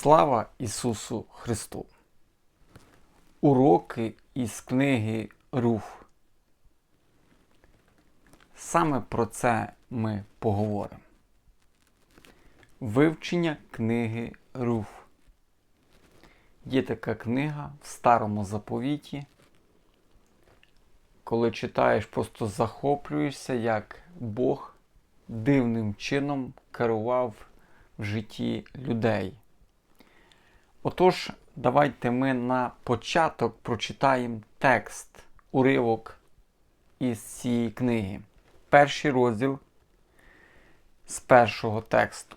Слава Ісусу Христу! Уроки із книги Руф. Саме про це ми поговоримо. Вивчення книги Руф. Є така книга в старому заповіті. Коли читаєш, просто захоплюєшся, як Бог дивним чином керував в житті людей. Отож, давайте ми на початок прочитаємо текст, уривок із цієї книги. Перший розділ з першого тексту.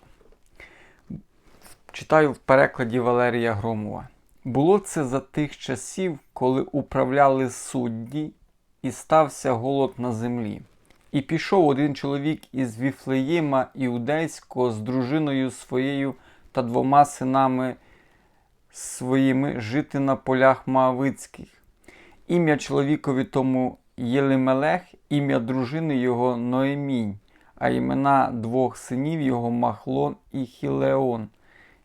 Читаю в перекладі Валерія Громова. Було це за тих часів, коли управляли судді, і стався голод на землі. І пішов один чоловік із Віфлеєма Іудейського з дружиною своєю та двома синами своїми жити на полях Моавицьких. Ім'я чоловікові тому Єлимелех, ім'я дружини його Ноемінь, а імена двох синів його Махлон і Хілеон,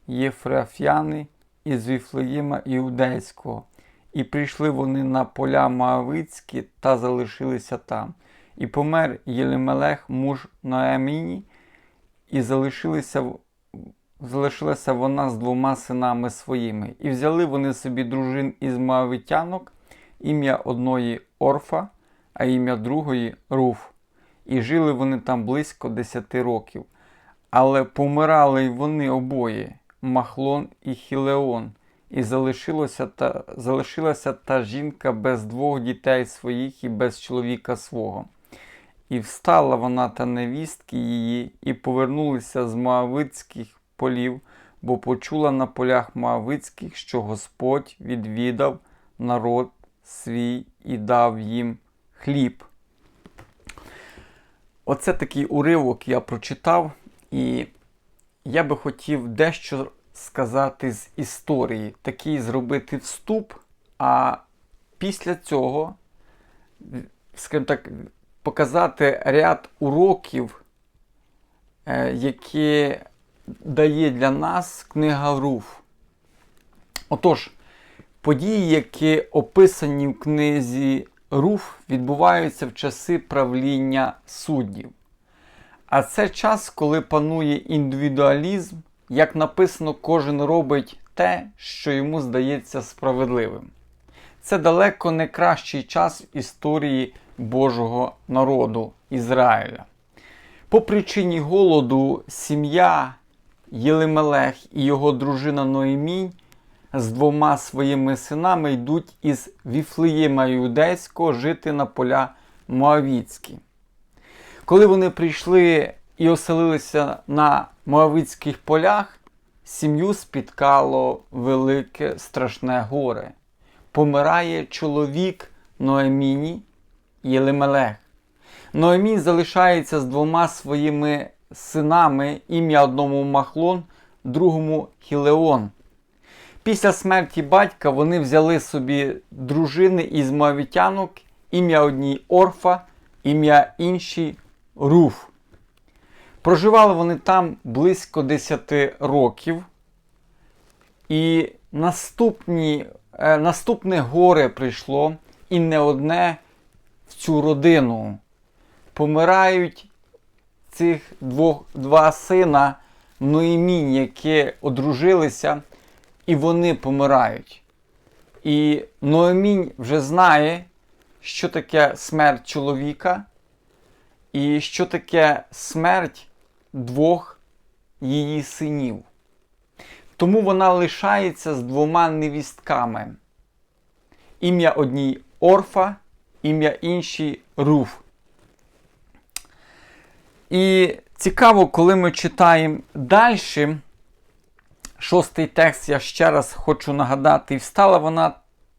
Єфрафяни із Віфлеєма Іудейського. І прийшли вони на поля Моавицькі та залишилися там. І помер Єлимелех, муж Ноеміні, і залишилися залишилася вона з двома синами своїми. І взяли вони собі дружин із Моавитянок, ім'я одної Орфа, а ім'я другої Руф. І жили вони там близько десяти років. Але помирали й вони обоє Махлон і Хілеон, і залишилося та, залишилася та жінка без двох дітей своїх і без чоловіка свого. І встала вона та невістки її, і повернулися з Моавицьких полів, бо почула на полях Моавицьких, що Господь відвідав народ свій і дав їм хліб. Оце такий уривок я прочитав, і я би хотів дещо сказати з історії, такий зробити вступ, а після цього, скажімо так, показати ряд уроків, е, які дає для нас книга Руф. Отож, події, які описані в книзі Руф, відбуваються в часи правління суддів. А це час, коли панує індивідуалізм, як написано, кожен робить те, що йому здається справедливим. Це далеко не кращий час в історії Божого народу Ізраїля. По причині голоду сім'я Єлимелех і його дружина Ноемінь з двома своїми синами йдуть із Віфлеєма Юдейського жити на поля Моавіцькі. Коли вони прийшли і оселилися на Моавицьких полях, сім'ю спіткало велике страшне горе. Помирає чоловік Ноеміні Єлимелех. Ноемінь залишається з двома своїми синами ім'я одному Махлон, другому Хілеон. Після смерті батька вони взяли собі дружини із мавітянок, ім'я одній Орфа, ім'я іншій Руф. Проживали вони там близько 10 років. І наступні, е, наступне горе прийшло і не одне в цю родину. Помирають цих двох, два сина Ноїмінь, які одружилися, і вони помирають. І Ноемінь вже знає, що таке смерть чоловіка, і що таке смерть двох її синів. Тому вона лишається з двома невістками. Ім'я одній Орфа, ім'я іншій Руф. І цікаво, коли ми читаємо далі, шостий текст, я ще раз хочу нагадати, встала вона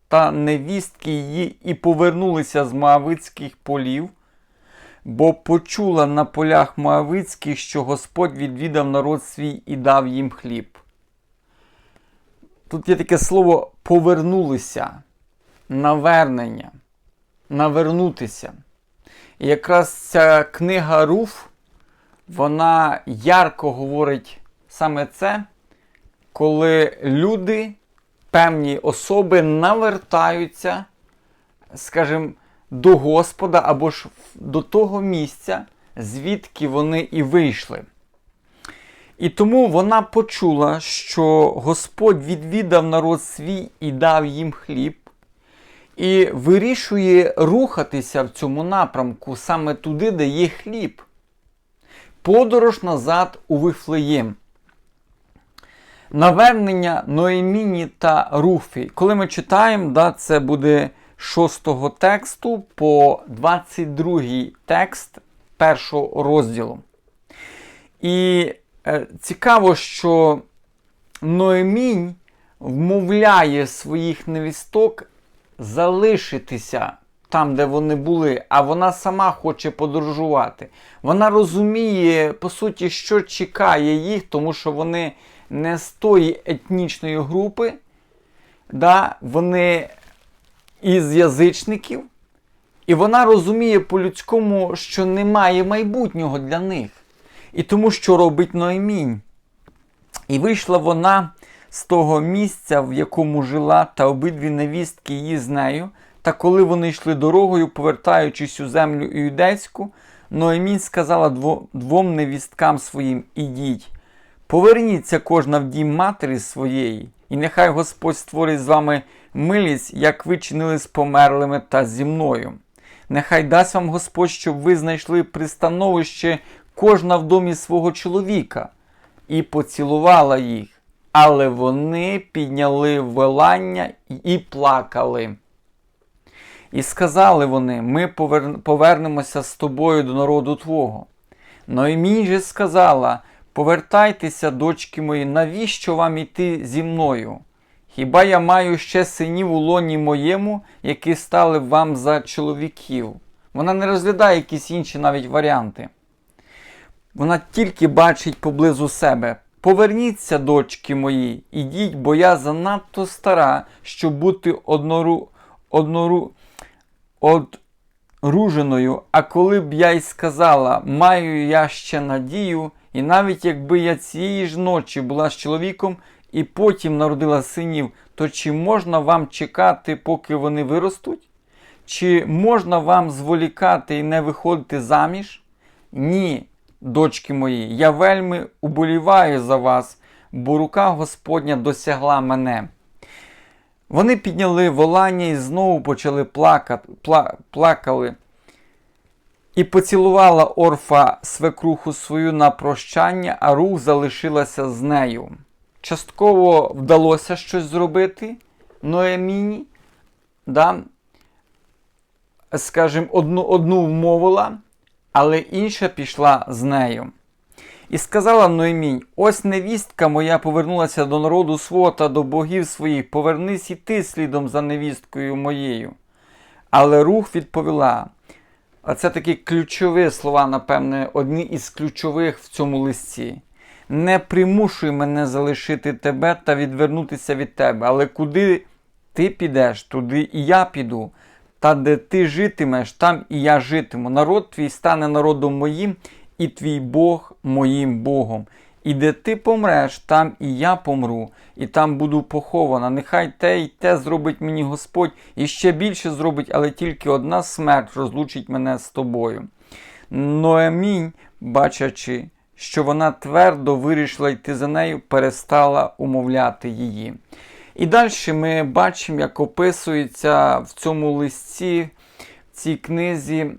та невістки її і повернулися з Моавицьких полів, бо почула на полях Моавицьких, що Господь відвідав народ свій і дав їм хліб. Тут є таке слово повернулися, навернення, навернутися. І якраз ця книга Руф вона ярко говорить саме це, коли люди, певні особи навертаються, скажімо, до Господа або ж до того місця, звідки вони і вийшли. І тому вона почула, що Господь відвідав народ свій і дав їм хліб, і вирішує рухатися в цьому напрямку саме туди, де є хліб. Подорож назад у Вифлеєм. Навернення Ноеміні та Руфі. Коли ми читаємо, да, це буде 6 тексту по 22 текст першого розділу. І е, цікаво, що Ноемінь вмовляє своїх невісток залишитися там, де вони були, а вона сама хоче подорожувати. Вона розуміє, по суті, що чекає їх, тому що вони не з тої етнічної групи, да, вони із язичників, і вона розуміє по-людському, що немає майбутнього для них. І тому, що робить Ноемінь. І вийшла вона з того місця, в якому жила, та обидві невістки її з нею. Та коли вони йшли дорогою, повертаючись у землю іудейську, Ноемінь сказала двом невісткам своїм: Ідіть, поверніться кожна в дім матері своєї, і нехай Господь створить з вами милість, як ви чинили з померлими та зі мною. Нехай дасть вам Господь, щоб ви знайшли пристановище кожна в домі свого чоловіка, і поцілувала їх. Але вони підняли велання і плакали. І сказали вони: Ми повернемося з тобою до народу Твого. Ноемій же сказала: Повертайтеся, дочки мої, навіщо вам іти зі мною? Хіба я маю ще синів у лоні моєму, які стали вам за чоловіків? Вона не розглядає якісь інші навіть варіанти. Вона тільки бачить поблизу себе. Поверніться, дочки мої, ідіть, бо я занадто стара, щоб бути однору, однору, одруженою. А коли б я й сказала, маю я ще надію, і навіть якби я цієї ж ночі була з чоловіком і потім народила синів, то чи можна вам чекати, поки вони виростуть? Чи можна вам зволікати і не виходити заміж? Ні дочки мої, я вельми уболіваю за вас, бо рука Господня досягла мене. Вони підняли волання і знову почали плакати, пла, плакали. І поцілувала орфа свекруху свою на прощання, а рух залишилася з нею. Частково вдалося щось зробити Ноеміні, да? скажімо, одну, одну вмовила, але інша пішла з нею. І сказала Ноемінь: Ось невістка моя повернулася до народу свого та до богів своїх, повернись і ти слідом за невісткою моєю. Але рух відповіла. А це такі ключові слова, напевне, одні із ключових в цьому листі. Не примушуй мене залишити тебе та відвернутися від тебе, але куди ти підеш, туди і я піду. Та де ти житимеш, там і я житиму. Народ твій стане народом моїм, і твій Бог моїм Богом. І де ти помреш, там і я помру, і там буду похована. Нехай те й те зробить мені Господь, і ще більше зробить, але тільки одна смерть розлучить мене з тобою. Ноемінь, бачачи, що вона твердо вирішила йти за нею, перестала умовляти її. І далі ми бачимо, як описується в цьому листі, в цій книзі,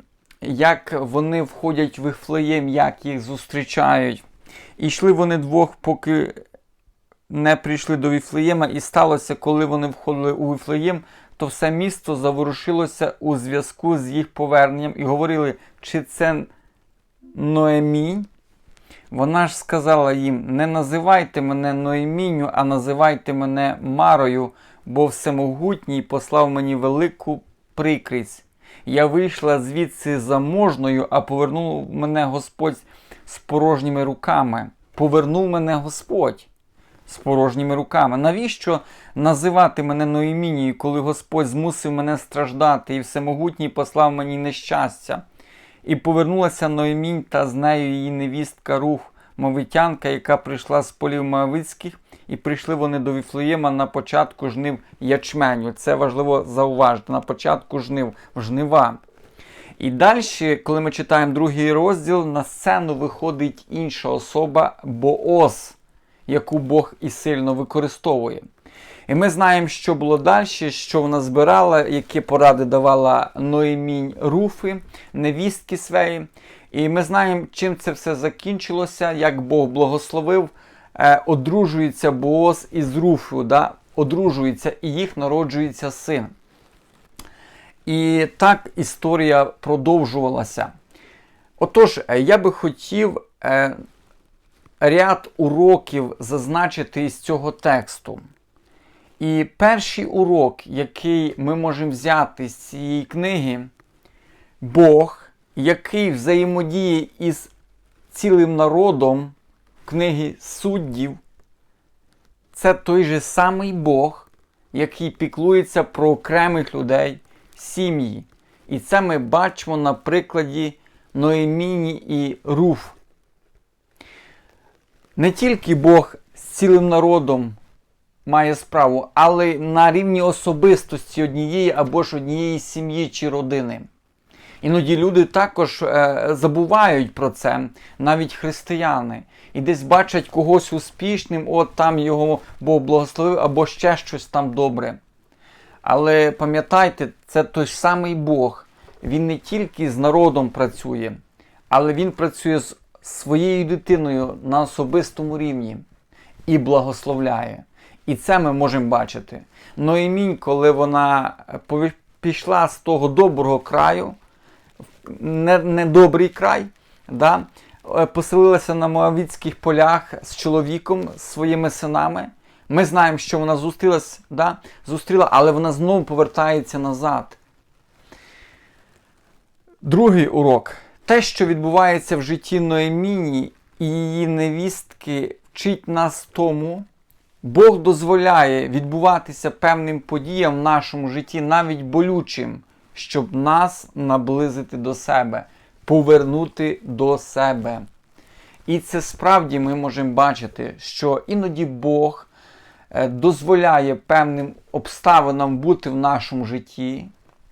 як вони входять в Іфлеєм, як їх зустрічають. І йшли вони двох, поки не прийшли до Віфлеєма, і сталося, коли вони входили у Віфлеєм, то все місто заворушилося у зв'язку з їх поверненням і говорили, чи це Ноемінь. Вона ж сказала їм: не називайте мене Ноеміню, а називайте мене Марою, бо Всемогутній послав мені велику прикрість. Я вийшла звідси заможною, а повернув мене Господь з порожніми руками. Повернув мене Господь з порожніми руками. Навіщо називати мене Ноемінією, коли Господь змусив мене страждати, і Всемогутній послав мені нещастя? І повернулася Ноемінь та з нею її невістка рух, мовитянка, яка прийшла з полів Моавицьких, і прийшли вони до Віфлеєма на початку жнив ячменю. Це важливо зауважити на початку жнив, жнива. І далі, коли ми читаємо другий розділ, на сцену виходить інша особа Бооз, яку Бог і сильно використовує. І ми знаємо, що було далі, що вона збирала, які поради давала Ноемінь Руфи, невістки своєї. І ми знаємо, чим це все закінчилося, як Бог благословив, е, одружується Бооз із Руфою, да? одружується і їх народжується син. І так історія продовжувалася. Отож, е, я би хотів е, ряд уроків зазначити із цього тексту. І перший урок, який ми можемо взяти з цієї книги, Бог, який взаємодіє із цілим народом книги суддів, це той же самий Бог, який піклується про окремих людей, сім'ї. І це ми бачимо на прикладі Ноеміні і Руф. Не тільки Бог з цілим народом має справу, але на рівні особистості однієї або ж однієї сім'ї чи родини. Іноді люди також е, забувають про це, навіть християни, і десь бачать когось успішним, от там його Бог благословив, або ще щось там добре. Але пам'ятайте, це той самий Бог. Він не тільки з народом працює, але він працює з своєю дитиною на особистому рівні і благословляє. І це ми можемо бачити. Ноемінь, коли вона пішла з того доброго краю, недобрий не край, да, поселилася на Моавіцьких полях з чоловіком, з своїми синами. Ми знаємо, що вона зустрілась, да, зустріла, але вона знову повертається назад. Другий урок. Те, що відбувається в житті Ноеміні і її невістки, вчить нас тому, Бог дозволяє відбуватися певним подіям в нашому житті, навіть болючим, щоб нас наблизити до себе, повернути до себе. І це справді ми можемо бачити, що іноді Бог е, дозволяє певним обставинам бути в нашому житті,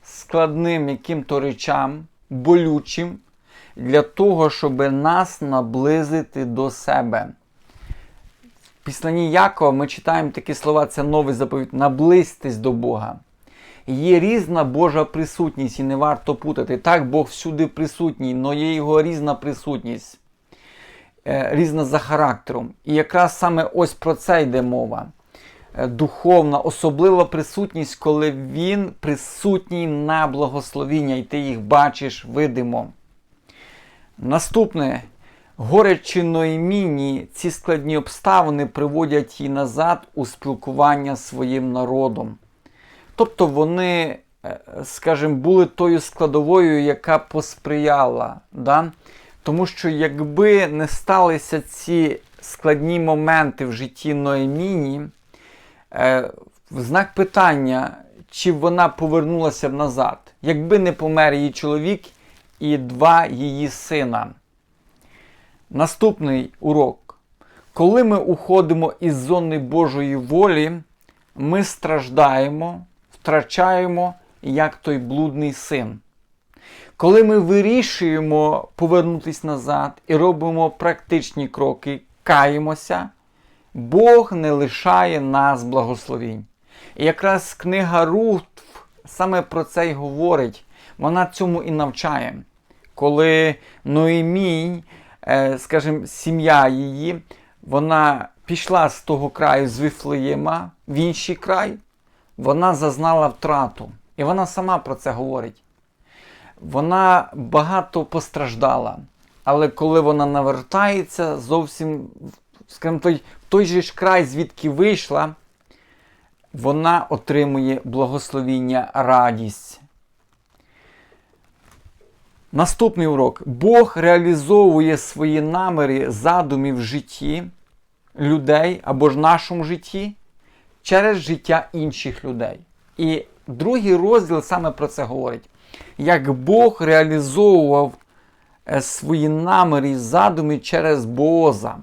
складним яким-то речам, болючим, для того, щоб нас наблизити до себе. В післанні Якова ми читаємо такі слова, це новий заповідь, наблизьтесь до Бога. Є різна Божа присутність і не варто путати. Так, Бог всюди присутній, але є його різна присутність, е, різна за характером. І якраз саме ось про це йде мова. Е, духовна, особлива присутність, коли Він присутній на благословіння, і ти їх бачиш видимо. Наступне, горе чи Ноєміні, ці складні обставини приводять її назад у спілкування з своїм народом. Тобто вони, е, скажімо, були тою складовою, яка посприяла. Да? Тому що якби не сталися ці складні моменти в житті Ноеміні, е, знак питання, чи вона повернулася назад, якби не помер її чоловік і два її сина. Наступний урок. Коли ми уходимо із зони Божої волі, ми страждаємо втрачаємо як той блудний син. Коли ми вирішуємо повернутися назад і робимо практичні кроки, каємося, Бог не лишає нас благословінь. І якраз книга Рут саме про це й говорить, вона цьому і навчає. Коли Ноемій, е, скажімо, сім'я її, вона пішла з того краю з Вифлеєма в інший край, вона зазнала втрату. І вона сама про це говорить. Вона багато постраждала. Але коли вона навертається, зовсім скажімо, той, той же ж край, звідки вийшла, вона отримує благословіння, радість. Наступний урок. Бог реалізовує свої наміри, задуми в житті людей або ж нашому житті через життя інших людей. І другий розділ саме про це говорить. Як Бог реалізовував е, свої наміри і задуми через Боза.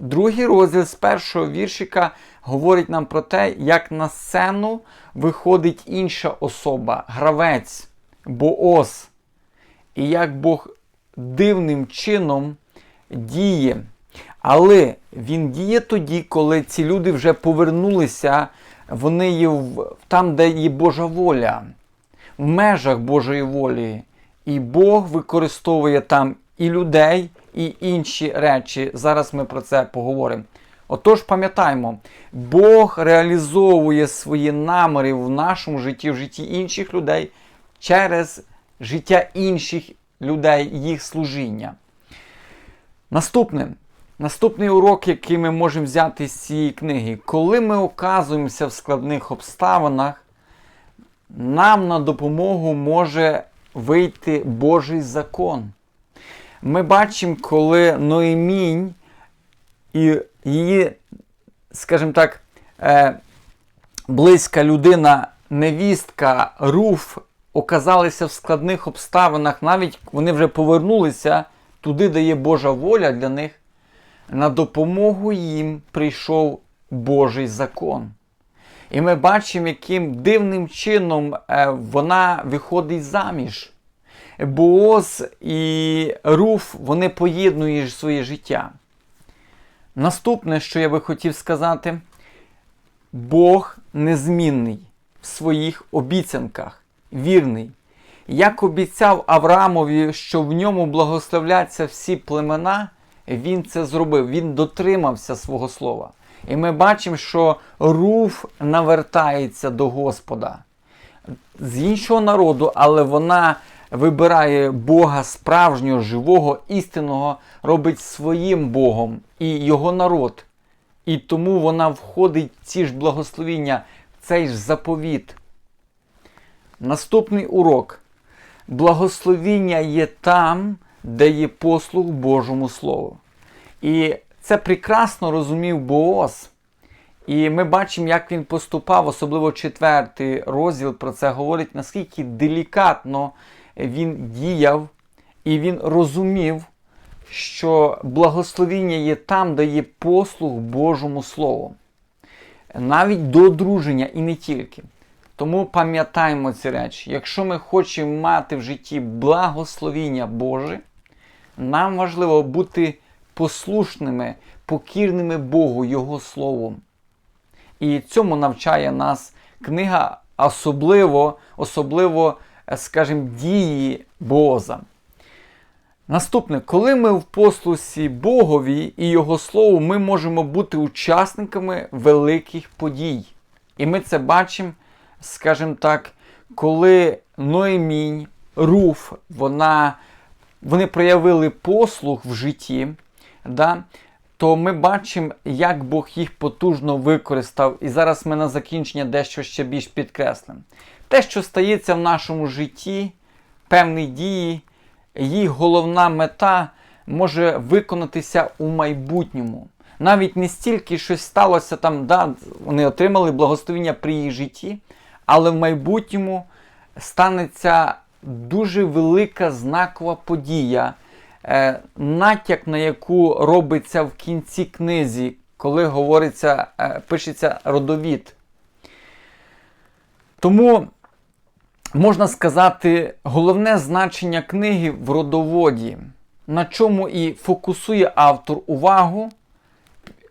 другий розділ з першого віршика говорить нам про те, як на сцену виходить інша особа, гравець, Бооз, і як Бог дивним чином діє. Але він діє тоді, коли ці люди вже повернулися, вони є там, де є Божа воля, в межах Божої волі. І Бог використовує там і людей, і інші речі. Зараз ми про це поговоримо. Отож, пам'ятаємо, Бог реалізовує свої наміри в нашому житті, в житті інших людей через життя інших людей, їх служіння. Наступне. Наступний урок, який ми можемо взяти з цієї книги, коли ми оказуємося в складних обставинах, нам на допомогу може вийти Божий закон. Ми бачимо, коли Ноемінь і її, скажімо так, е, близька людина, невістка Руф оказалися в складних обставинах, навіть вони вже повернулися туди, де є Божа воля для них. На допомогу їм прийшов Божий закон. І ми бачимо, яким дивним чином е, вона виходить заміж. Бооз і Руф вони поєднують своє життя. Наступне, що я би хотів сказати, Бог незмінний в своїх обіцянках, вірний. Як обіцяв Авраамові, що в ньому благословляться всі племена, він це зробив, він дотримався свого слова. І ми бачимо, що Руф навертається до Господа з іншого народу, але вона вибирає Бога справжнього, живого, істинного, робить своїм Богом і його народ. І тому вона входить в ці ж благословіння, в цей ж заповіт. Наступний урок. Благословіння є там, де є послуг Божому Слову. І це прекрасно розумів Бооз. І ми бачимо, як він поступав, особливо четвертий розділ про це говорить, наскільки делікатно він діяв, і він розумів, що благословіння є там, де є послуг Божому Слову. Навіть до одруження і не тільки. Тому пам'ятаємо ці речі. Якщо ми хочемо мати в житті благословіння Боже, нам важливо бути послушними, покірними Богу, Його Словом. І цьому навчає нас книга, особливо, особливо, скажімо, дії Боза. Наступне, коли ми в послусі Богові і Його Слову, ми можемо бути учасниками великих подій. І ми це бачимо, скажімо так, коли Ноемінь, Руф, вона, вони проявили послуг в житті, да, то ми бачимо, як Бог їх потужно використав. І зараз ми на закінчення дещо ще більш підкреслимо. Те, що стається в нашому житті, певні дії, їх головна мета може виконатися у майбутньому. Навіть не стільки щось сталося там, да, вони отримали благословення при їх житті, але в майбутньому станеться дуже велика знакова подія, е, натяк на яку робиться в кінці книзі, коли говориться, е, пишеться родовід. Тому можна сказати, головне значення книги в родоводі, на чому і фокусує автор увагу.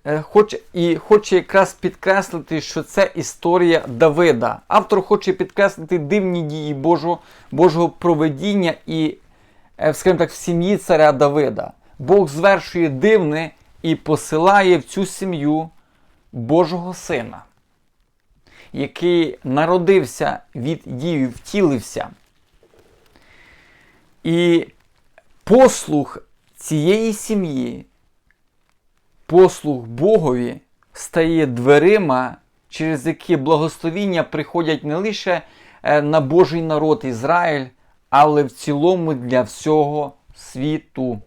Е, хоче, і хоче якраз підкреслити, що це історія Давида. Автор хоче підкреслити дивні дії Божого Божого проведіння і, е, скажімо так, в сім'ї царя Давида. Бог звершує дивне і посилає в цю сім'ю Божого Сина, який народився від Діви, втілився. І послух цієї сім'ї послуг Богові стає дверима, через які благословіння приходять не лише е, на Божий народ Ізраїль, але в цілому для всього світу.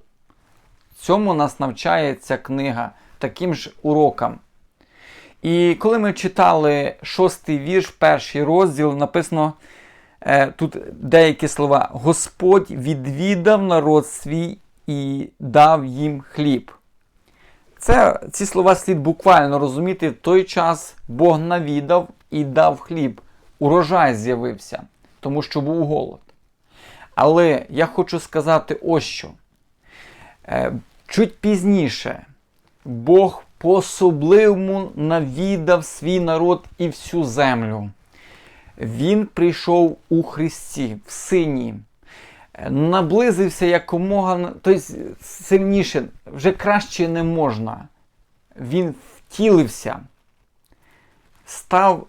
Цьому нас навчає ця книга таким ж урокам. І коли ми читали шостий вірш, перший розділ, написано е, тут деякі слова: Господь відвідав народ свій і дав їм хліб. Це, ці слова слід буквально розуміти. В той час Бог навідав і дав хліб. Урожай з'явився, тому що був голод. Але я хочу сказати ось що. Е, Чуть пізніше Бог по-особливому навідав свій народ і всю землю. Він прийшов у Христі, в Сині, наблизився якомога тобто сильніше, вже краще не можна. Він втілився, став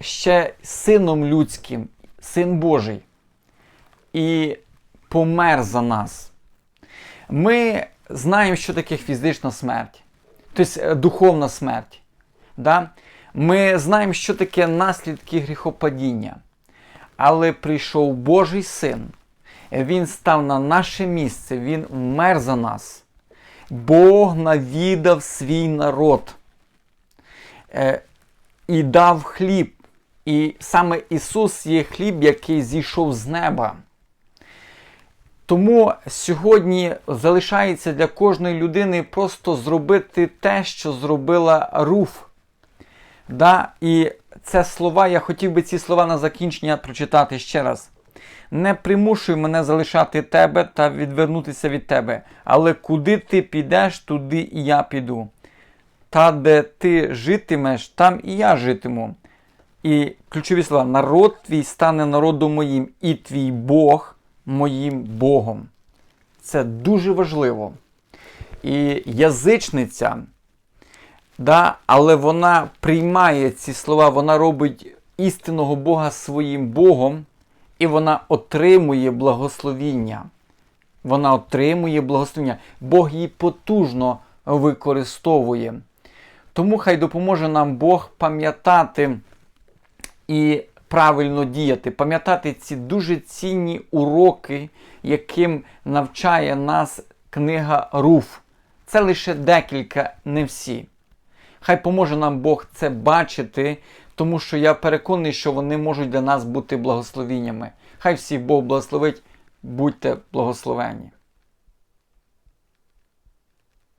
ще сином людським, син Божий, і помер за нас. Ми знаємо, що таке фізична смерть, тобто е, духовна смерть. Да? Ми знаємо, що таке наслідки гріхопадіння. Але прийшов Божий син, Він став на наше місце, Він вмер за нас. Бог навідав свій народ е, і дав хліб. І саме Ісус є хліб, який зійшов з неба. Тому сьогодні залишається для кожної людини просто зробити те, що зробила Руф. Да? І це слова, я хотів би ці слова на закінчення прочитати ще раз. Не примушуй мене залишати тебе та відвернутися від тебе, але куди ти підеш, туди і я піду. Та де ти житимеш, там і я житиму. І ключові слова: народ твій стане народом моїм, і твій Бог моїм Богом. Це дуже важливо. І язичниця, да, але вона приймає ці слова, вона робить істинного Бога своїм Богом, і вона отримує благословіння. Вона отримує благословіння. Бог її потужно використовує. Тому хай допоможе нам Бог пам'ятати і правильно діяти, пам'ятати ці дуже цінні уроки, яким навчає нас книга Руф. Це лише декілька, не всі. Хай поможе нам Бог це бачити, тому що я переконаний, що вони можуть для нас бути благословіннями. Хай всіх Бог благословить, будьте благословені.